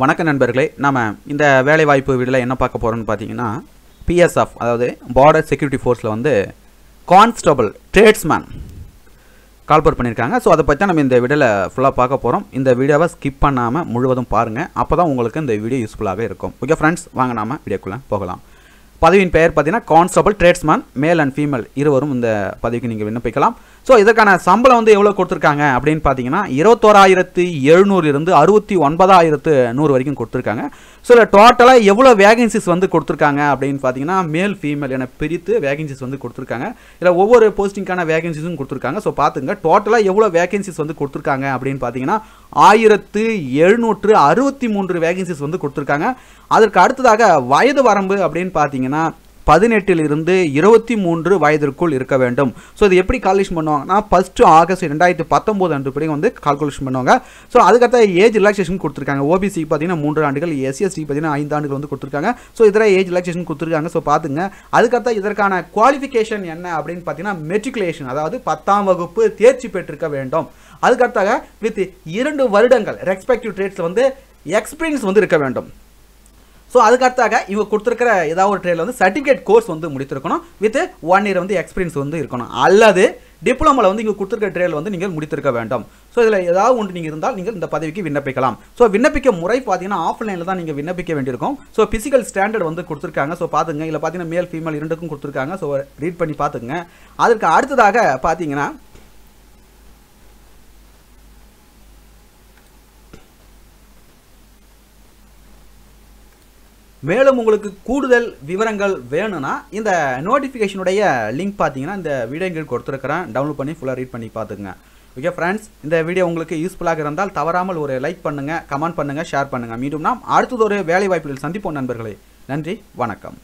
வணக்க நண்பர்களே நம்ம இந்த வேலைவாய்ப்பு வீடில் என்ன பார்க்க போகிறோம்னு பார்த்தீங்கன்னா பிஎஸ்எஃப் அதாவது பார்டர் செக்யூரிட்டி ஃபோர்ஸில் வந்து கான்ஸ்டபிள் ட்ரேட்ஸ்மேன் கால்பர் பண்ணியிருக்காங்க ஸோ அதை பற்றி நம்ம இந்த வீடியோவில் ஃபுல்லாக பார்க்க போகிறோம் இந்த வீடியோவை ஸ்கிப் பண்ணாமல் முழுவதும் பாருங்கள் அப்போ தான் உங்களுக்கு இந்த வீடியோ யூஸ்ஃபுல்லாக இருக்கும். ஓகே ஃப்ரெண்ட்ஸ் வாங்க நாம வீடியோக்குள்ளே போகலாம். பதவியின் பெயர் பார்த்தீங்கன்னா constable tradesman male and female இருவரும் இந்த பதவிக்கு நீங்கள் விண்ணப்பிக்கலாம். ஸோ இதற்கான சம்பளம் வந்து எவ்வளோ கொடுத்துருக்காங்க அப்படின்னு பார்த்தீங்கன்னா இருபத்தோராயிரத்து எழுநூறுலேருந்து அறுபத்தி ஒன்பதாயிரத்து நூறு வரைக்கும் கொடுத்துருக்காங்க. ஸோ இல்லை டோட்டலாக எவ்வளோ வேகன்சிஸ் வந்து கொடுத்துருக்காங்க அப்படின்னு பார்த்தீங்கன்னா மேல் ஃபீமேல் என பிரித்து வேகன்சிஸ் வந்து கொடுத்துருக்காங்க. இதில் ஒவ்வொரு போஸ்டிங்கான வேகன்சிஸும் கொடுத்துருக்காங்க. ஸோ பார்த்துங்க டோட்டலாக எவ்வளோ வேகன்சிஸ் வந்து கொடுத்துருக்காங்க அப்படின்னு பார்த்தீங்கன்னா ஆயிரத்து எழுநூற்று அறுபத்தி மூன்று வேகன்சிஸ் வந்து கொடுத்துருக்காங்க. அதற்கு அடுத்ததாக வயது வரம்பு அப்படின்னு பார்த்தீங்கன்னா பதினெட்டிலிருந்து இருபத்தி மூன்று வயதிற்குள் இருக்க வேண்டும். ஸோ இது எப்படி கால்குலேஷன் பண்ணுவாங்கன்னா ஃபஸ்ட்டு ஆகஸ்ட் ரெண்டாயிரத்தி பத்தொம்போது அன்று படி வந்து கால்குலேஷன் பண்ணுவாங்க. ஸோ அதுக்கடுத்த ஏஜ் ரிலாக்ஸேஷன் கொடுத்துருக்காங்க. ஓபிசி பார்த்தீங்கன்னா மூன்று ஆண்டுகள் எஸ்சிஎஸ்டி பார்த்தீங்கன்னா ஐந்து ஆண்டுகள் வந்து கொடுத்துருக்காங்க. ஸோ இதில் ஏஜ் ரிலாக்ஸேஷன் கொடுத்துருக்காங்க. ஸோ பார்த்துங்க. அதுக்கடுத்த இதற்கான குவாலிஃபிகேஷன் என்ன அப்படின்னு பார்த்தீங்கன்னா மெட்ரிகுலேஷன் அதாவது பத்தாம் வகுப்பு தேர்ச்சி பெற்றிருக்க வேண்டும். அதுக்கடுத்தாக வித் இரண்டு வருடங்கள் ரெஸ்பெக்டிவ் ட்ரேட்ஸில் வந்து எக்ஸ்பீரியன்ஸ் வந்து இருக்க வேண்டும். ஸோ அதுக்கடுத்தாக இவங்க கொடுத்துருக்கிற ஏதாவது ஒரு ட்ரேடில் வந்து சர்டிஃபிகேட் கோர்ஸ் வந்து முடித்திருக்கணும். வித் ஒன் இயர் வந்து எக்ஸ்பீரியன்ஸ் வந்து இருக்கணும். அல்லது டிப்ளமோவில் வந்து இங்கே கொடுத்துருக்க ட்ரேடில் வந்து நீங்கள் முடித்திருக்க வேண்டும். ஸோ இதில் ஏதாவது ஒன்று நீங்கள் இருந்தால் நீங்கள் இந்த பதவிக்கு விண்ணப்பிக்கலாம். ஸோ விண்ணப்பிக்க முறை பார்த்தீங்கன்னா ஆஃப்லைனில் தான் நீங்கள் விண்ணப்பிக்க வேண்டியிருக்கும். ஸோ ஃபிசிக்கல் ஸ்டாண்டர்ட் வந்து கொடுத்துருக்காங்க. ஸோ பார்த்துங்க இல்லை பார்த்தீங்கன்னா மேல் ஃபீமேல் இரண்டுக்கும் கொடுத்துருக்காங்க. ஸோ ரீட் பண்ணி பார்த்துங்க அதுக்கு அடுத்ததாக பார்த்தீங்கன்னா மேலும் உங்களுக்கு கூடுதல் விவரங்கள் வேணும்னா இந்த நோட்டிஃபிகேஷனுடைய லிங்க் பார்த்தீங்கன்னா இந்த வீடியோ கொடுத்துருக்கிறேன். டவுன்லோட் பண்ணி ஃபுல்லாக ரீட் பண்ணி பார்த்துங்க ஓகே ஃப்ரெண்ட்ஸ் இந்த வீடியோ உங்களுக்கு யூஸ்ஃபுல்லாக இருந்தால் தவறாமல் ஒரு லைக் பண்ணுங்கள் கமெண்ட் பண்ணுங்கள் ஷேர் பண்ணுங்கள் மீண்டும் நாம் அடுத்தது ஒரு வேலை சந்திப்போம் நண்பர்களே. நன்றி வணக்கம்.